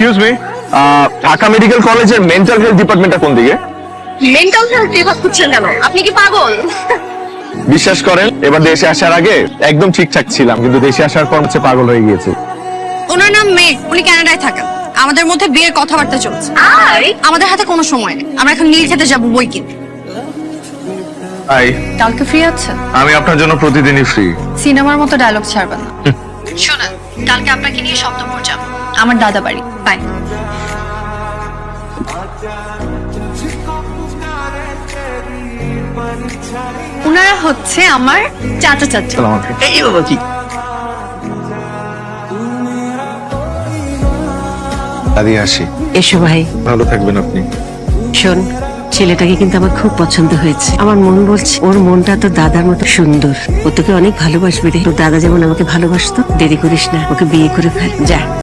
Excuse me Dhaka medical কলেজের mental health ডিপার্টমেন্টটা কোন দিকে? মেন্টাল হেলথ বিভাগ খুঁজছেন কেন? আপনি কি পাগল? বিশ্বাস করেন এবার দেশে আসার আগে একদম ঠিকঠাক ছিলাম কিন্তু দেশে আসার পর হচ্ছে পাগল হয়ে গিয়েছি। ওনার নাম মেঘ উনি কানাডায় থাকেন। আমাদের মধ্যে বিয়ের কথাবার্তা চলছে। আই আমাদের হাতে কোনো সময় নেই। আমরা এখন নীল খেতে যাব বই কিনতে। হাই কালকে ফ্রি আছে আমি আপনার জন্য প্রতিদিনই ফ্রি সিনেমার মতো ডায়লগ ছাড়বেন না। শোনেন কালকে আপনাকে নিয়ে সপ্তমপুর যাব। আমার দাদা বাড়ি। বাই ওনারা হচ্ছে আমার চাচা চাচা। এই বাবা কি? দাদি আসি। এসো ভাই। ভালো থাকবেন আপনি। শোন ছেলেটাকে কিন্তু আমার খুব পছন্দ হয়েছে। আমার মন বলছে ওর মনটা তো দাদার মতো সুন্দর। ও তোকে অনেক ভালোবাসবে রে। তোর দাদা যেমন আমাকে ভালোবাসতো দেরি করিস না। ওকে বিয়ে করে ফেল। যা।